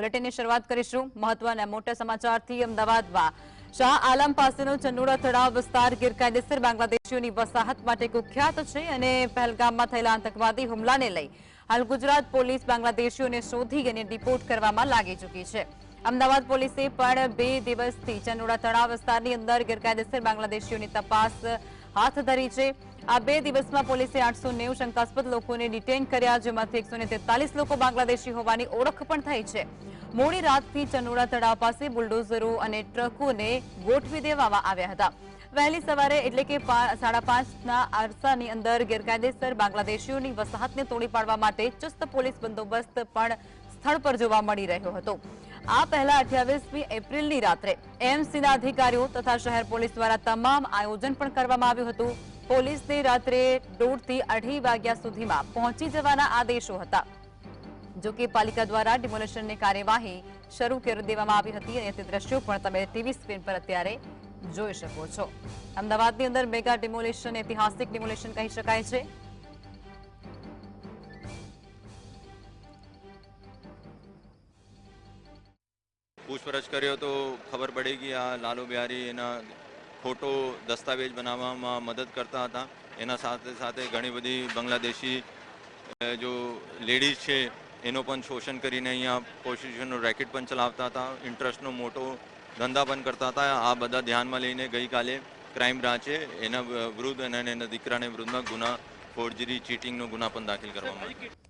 બુલેટિનની શરૂઆત કરીશું મહત્વના મોટા સમાચારથી અમદાવાદમાં. શાહ આલમ પાસેનો ચંડોળા તળાવ વિસ્તાર ગેરકાયદેસર બાંગ્લાદેશીઓની વસાહત માટે કુખ્યાત છે અને પહેલગામમાં થયેલા આતંકવાદી હુમલાને લઈ હાલ ગુજરાત પોલીસ બાંગ્લાદેશીઓને શોધી અને ડિપોર્ટ કરવામાં લાગી ચૂકી છે. અમદાવાદ પોલીસે પણ બે દિવસથી ચંડોળા તળાવ વિસ્તારની અંદર ગેરકાયદેસર બાંગ્લાદેશીઓની તપાસ હાથ ધરી છે. આ બે દિવસમાં પોલીસે આઠસો નેવું શંકાસ્પદ લોકોને ડિટેન કર્યા, જેમાંથી એકસો લોકો બાંગ્લાદેશી હોવાની ઓળખ પણ થઈ છે. મોડી રાતથી ચનોડા તળાવ પાસે બુલડોઝરો અને ટ્રકોને ગોઠવી દેવામાં આવ્યા હતા. વહેલી સવારે એટલે કે સાડા પાંચના અરસાની અંદર ગેરકાયદેસર બાંગ્લાદેશીઓની વસાહતને તોડી પાડવા માટે ચુસ્ત પોલીસ બંદોબસ્ત પણ સ્થળ પર જોવા મળી રહ્યો હતો. આ પહેલા અઠ્યાવીસમી એપ્રિલની રાત્રે એમસીના અધિકારીઓ તથા શહેર પોલીસ દ્વારા તમામ આયોજન પણ કરવામાં આવ્યું હતું. પોલીસને રાત્રે દોઢથી અઢી વાગ્યા સુધીમાં પહોંચી જવાના આદેશો હતા. જો કે પાલિકા દ્વારા ડિમોલેશનની કાર્યવાહી શરૂ કરી દેવામાં આવી હતી અને તે દ્રશ્યો પણ તમે ટીવી સ્ક્રીન પર અત્યારે જોઈ શકો છો. અમદાવાદની અંદર મેગા ડિમોલેશન, ઐતિહાસિક ડિમોલેશન કહી શકાય છે. પૂછપરછ કર્યો તો ખબર પડી કે આ લાલુ બિહારી એના ખોટો દસ્તાવેજ બનાવવામાં મદદ કરતા હતા. એના સાથે સાથે ઘણી બધી બાંગ્લાદેશી જો લેડીઝ છે, એનો પણ શોષણ કરીને અહીંયા પ્રોસ્ટિટ્યુશનનો રેકેટ પણ ચલાવતા હતા. ઇન્ટરેસ્ટનો મોટો ધંધા પણ કરતા હતા. આ બધા ધ્યાનમાં લઈને ગઈકાલે ક્રાઇમ બ્રાન્ચે એના વિરુદ્ધ અને એના દીકરાને વિરુદ્ધમાં ગુના, ફોર્જરી ચીટિંગનો ગુના પણ દાખલ કરવામાં આવ્યો.